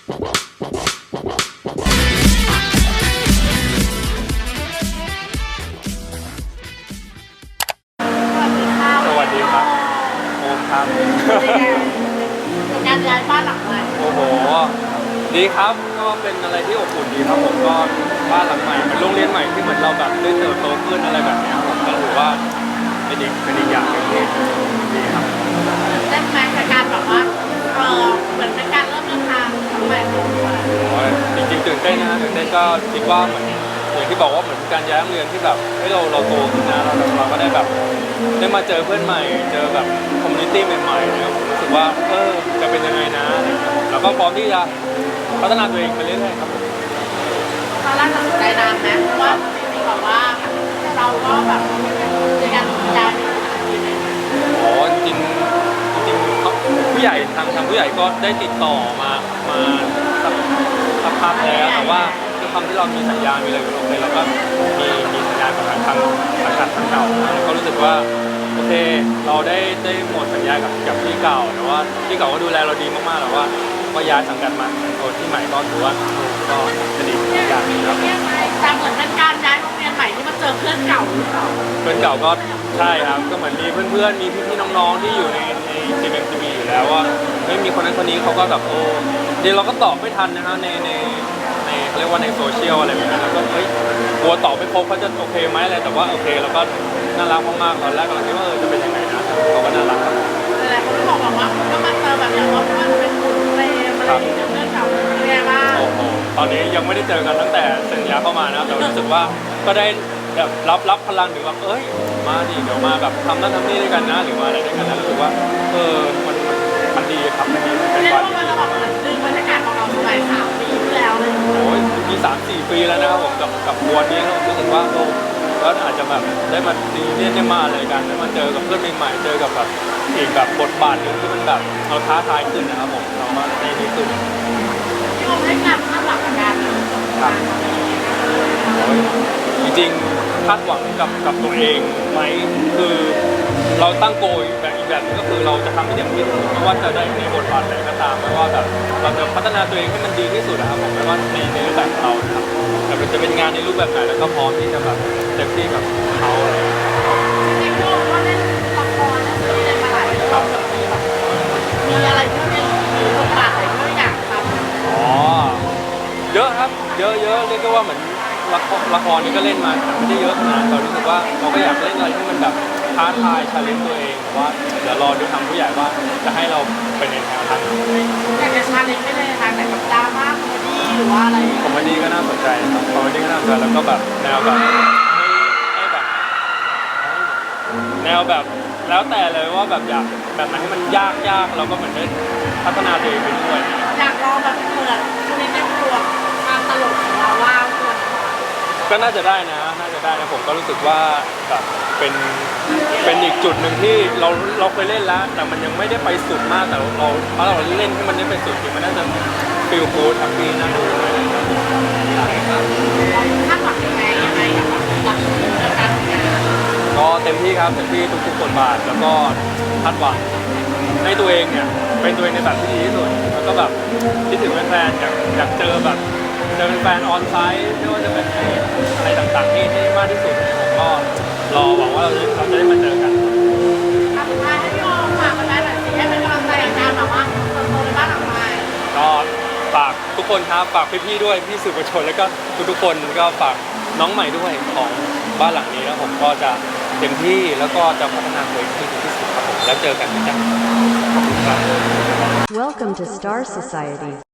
สวัสดีครับโอมครับ การย้ายบ้านหลังใหม่โอ้โห ดีครับ ก็เป็นอะไรที่อบอุ่นดีครับผมก็บ้านหลังใหม่เป็นโรงเรียนใหม่ที่เหมือนเราแบบได้เติบโตขึ้นอะไรแบบเนี้ยผมก็ถือว่าเป็นอีกเป็นอีกอย่างหนึ่งที่ดีครับ ได้ไหมกับการแบบว่าเออเหมือนเป็นการเริ่มเดินทางครั้งใหม่ของตัว โอ้ยจริงๆตื่นเต้นนะตื่นเต้นก็คิดว่าเหมือนอย่างที่บอกว่าเหมือนการย้ายโรงเรียนที่แบบให้ยเราเราโตขึ้นนะเราเราก็ได้แบบได้มาเจอเพื่อนใหม่ เจอแบบคอมมูนิตี้ใหม่ๆนะครับผมรู้สึกว่าเออจะเป็นยังไงนะอะไรเงี้ยแล้วก็พร้อมที่จะพัฒนาตัวเองไปเรื่อยๆครับผมตอนแรกตัดสินใจนานไหมเพราะว่าจริงๆแบบว่าเราก็แบบในการย้ายไปอยู่ที่ไหน อ๋อจริงๆจริงๆเขาผู้ใหญ่ทางทาง ผู้ใหญ่ก็ได้ติดต่อมามาสักสักพักแล้วแต่ว่าด้วยความที่เรามีสัญญามีอะไรอยู่โอเคเราก็มีมีสัญญากับทางทางสังกัดทางเก่าก็รู้สึกว่าโอเคเราได้ได้หมดสัญญากับกับที่เก่าแต่ว่าที่เก่าก็ดูแลเราดีมากๆแต่ว่าก็ย้ายสังกัดมาตัวที่ใหม่ก็ถือว่าก็จะดีอย่างนึงครับแต่เหมือนเป็นการย้ายโรงเรียนใหม่ที่มาเจอเพื่อนเก่าเพื่อนเก่าก็ใช่ครับก็เหมือนมีเพื่อนๆมีพี่ๆน้องๆที่อยู่ใน เอ็มทีวีอยู่แล้วว่าไม่มีคนนั้นคนนี้เขาก็แบบโอ้เดี๋ยวเราก็ตอบไม่ทันนะฮะในในในเขาเรียกว่าในโซเชียลอะไรแบบนั้นแล้วก็เฮ้ยกลัวตอบไม่ครบเขาจะโอเคไหมอะไรแต่ว่าโอเคเราก็น่ารักมากๆตอนแรกเราคิดว่าเออจะเป็นยังไงนะเขาก็น่ารักครับหลายๆคนก็บอกว่าก็มาเจอแบบอย่างว่ามันเป็นกลุ่มเฟรมอะไรอย่างเงี้ยเพื่อนเก่าเป็นไงบ้าง โอ้โหตอนนี้ยังไม่ได้เจอกันตั้งแต่สัญญาเข้ามานะแต่รู้สึกว่าก็ได้ แบบรับรับพลังหรือแบบเอ้ยมาดิเดี๋ยวมาแบบทำนั่นทำนี่ด้วยกันนะหรือมาอะไรด้วยกันนะรู้สึกว่าเออมันมันมันดีครับมันดีเป็นเรียกวันว่ามันดีจะบอกเหมือนดึงบรรยากาศของเราสมัยสามปีที่แล้วเลยโอ้ยมีสามสี่ปีแล้วนะครับผมกับกับบัวนี้แล้วผมรู้สึกว่าโอ้ก็อาจจะแบบได้มาดีเนี่ยได้มาอะไรกันได้มาเจอกับเพื่อนใหม่ๆเจอกับแบบอีกแบบบทบาทหนึ่งที่มันแบบเราท้าทายขึ้นนะครับผมเราก็ได้ดีขึ้นที่ผมให้การคาดหวังกับการครับโอ้ยจริงๆาดหวังกับกับตัวเองไหมคือเราตั้งโกยแบบอีกแบบหนึงก็คือเราจะทำให้เต็มที่ที่สุดไม่ว่าจะได้ในบทบาทไหนก็ตามไม่ว่าแบบเราจะพัฒนาตัวเองให้มันดีที่สุดนะครับผมไม่ว่าในในรูปแบบของเรานะครับแต่มันจะเป็นงานในรูปแบบไหนแล้วก็พร้อมที่จะแบบเต็มที่กับเขาอะไรอย่างเงี้ยจริงๆพี่โอก็เล่นละครเล่นซีรีส์มาหลายเรื่องแบบมีแบบมีอะไรที่เป็นบทบาทไหนที่อยากทำอ๋อเยอะครับ เยอะเยอะเรียกได้ว่าเหมือน ละครละครนี่ก็เล่นมาไม่ได้เยอะขนาดนั้นแต่รู้สึกว่าเราก็อยากเล่นอะไรที่มันแบบท้าทายชาเลนจ์ตัวเองว่าเดี๋ยวรอดูทางผู้ใหญ่ว่าจะให้เราไปในแนวทางไหนอยากจะชาเลนจ์ไม่ได้ทางไหนแบบดราม่าคอมเมดี้หรือว่าอะไรคอมเมดี้ก็น่าสนใจครับคอมเมดี้ก็น่าสนใจแล้วก็แบบแนวแบบให้แบบแนวแบบแล้วแต่เลยว่าแบบอยากแบบไหนให้มันยากยากเราก็เหมือนได้พัฒนาตัวเองไปด้วยอยากลองแบบเปิดชนิดในตัวความตลกของเราว่าควร ก็น่าจะได้นะ น่าจะได้นะผมก็รู้สึกว่าแบบเป็นเป็นอีกจุดหนึ่งที่เราเราเคยเล่นแล้ว แต่มันยังไม่ได้ไปสุดมากแต่เราถ้าเราเล่นให้มันได้ไปสุดจริงมันน่าจะฟิลกูดแฮปปี้น่าดูเลยครับคาดหวังยังไงยังไงกับความรักการทำงานก็เต็มที่ครับเต็มที่ทุกๆบทบาทแล้วก็คาดหวังให้ตัวเองเนี่ยเป็นตัวเองในแบบที่ดีที่สุดแล้วก็แบบคิดถึงแฟนๆอยากอยากเจอแบบเจอแฟนออนไซต์ไม่ว่าจะเป็น อะไรต่างๆที่ที่มากที่สุดผมก็รอหวังว่าเราจะเราจะได้มาเจอกันทำท้ายให้พี่โอฝากกันได้หน่อยสิให้เป็นกำลังใจในการแบบว่าเติบโตในบ้านหลังใหม่ก็ฝากทุกคนครับฝากพี่ๆด้วยพี่สื่อมวลชนแล้วก็ทุกๆคนก็ฝากน้องใหม่ด้วยของบ้านหลังนี้แล้วผมก็จะเต็มที่แล้วก็จะพัฒนาตัวเองให้ดีที่สุดครับผมแล้วเจอกันนะจ๊ะขอบคุณครับ Welcome to Star Society.